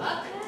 Okay.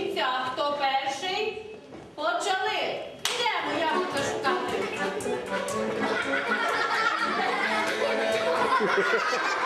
кінця. Хто перший? Почали. Йдемо, ягодка шукати.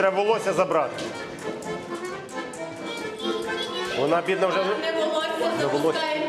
треба волосся забрати. Вона бідна вже. Не волосся, запускає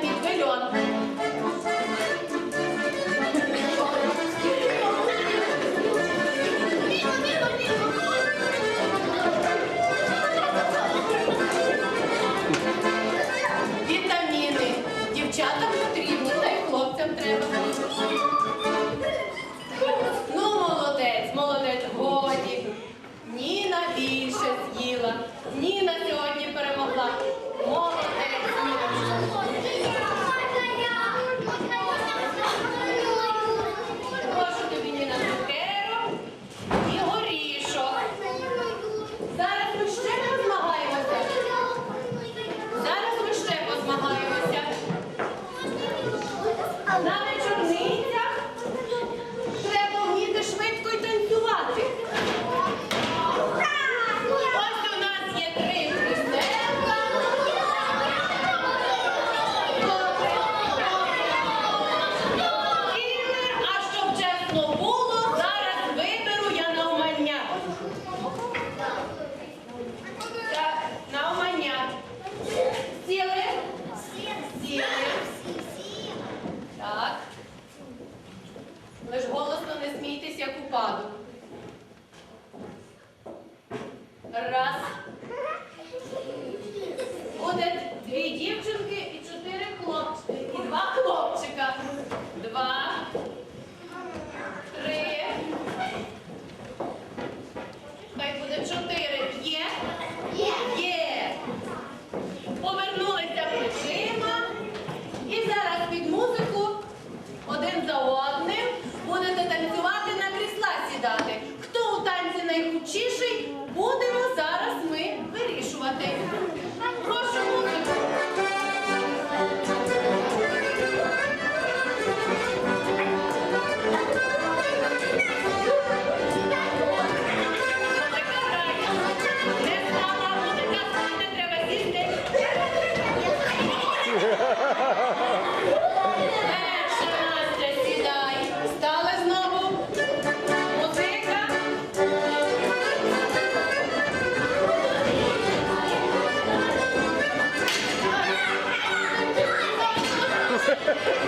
Yeah.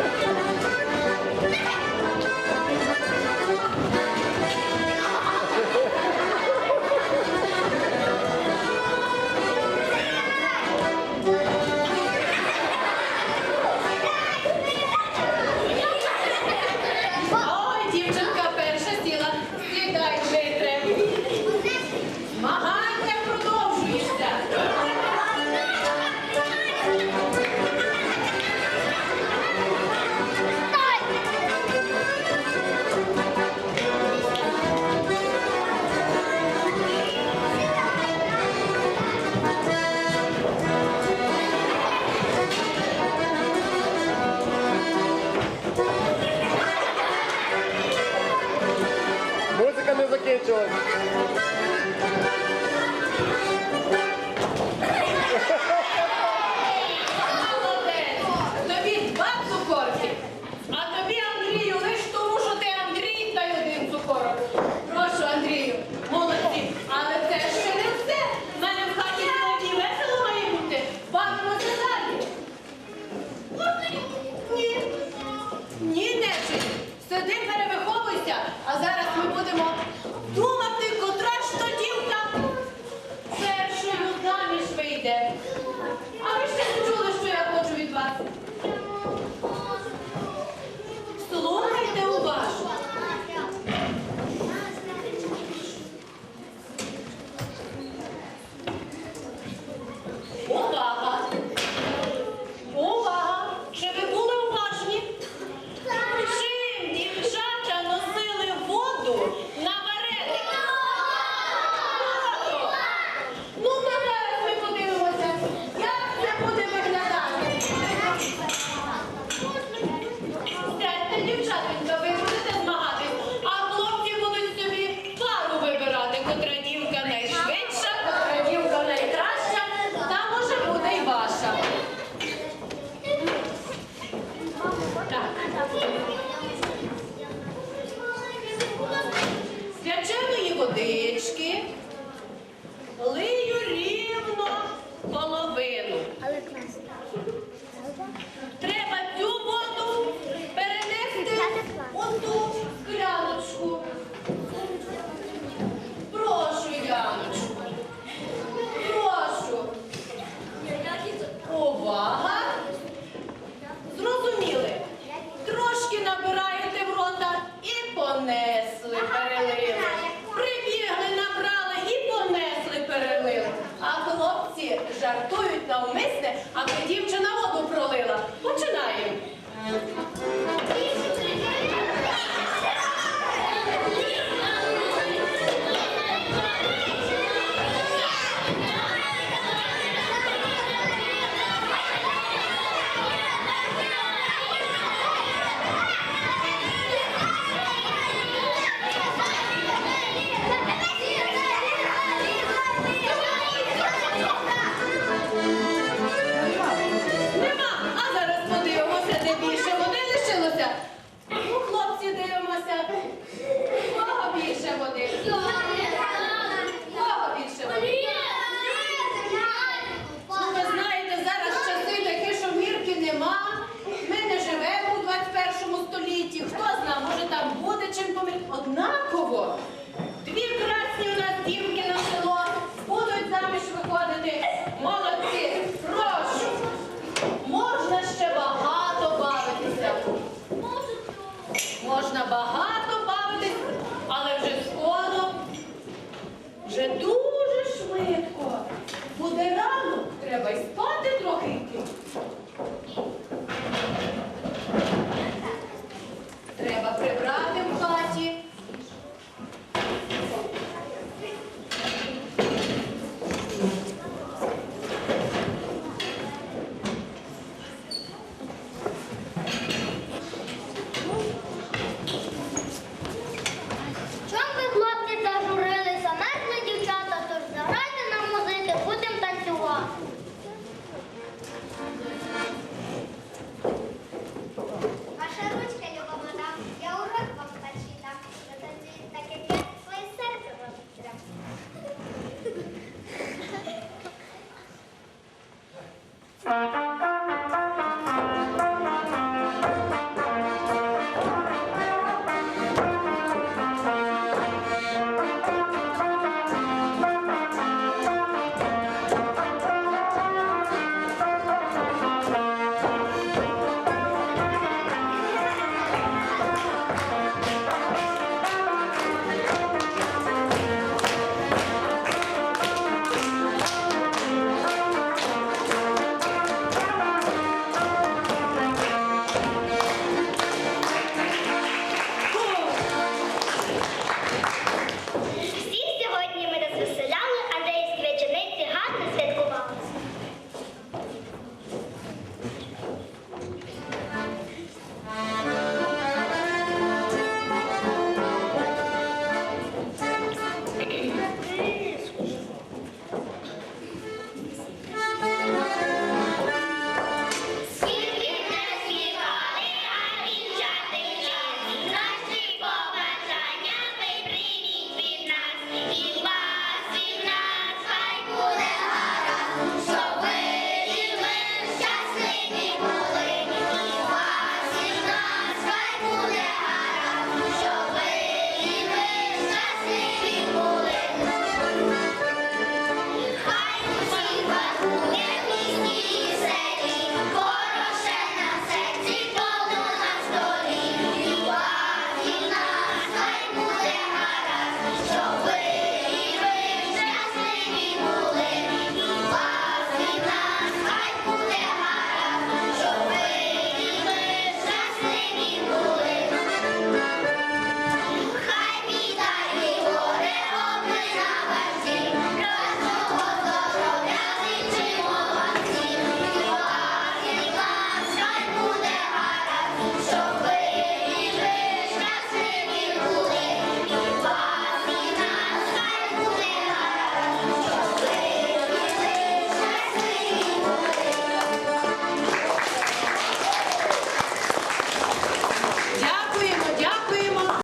Сиди, перевиховуйся, а зараз ми будемо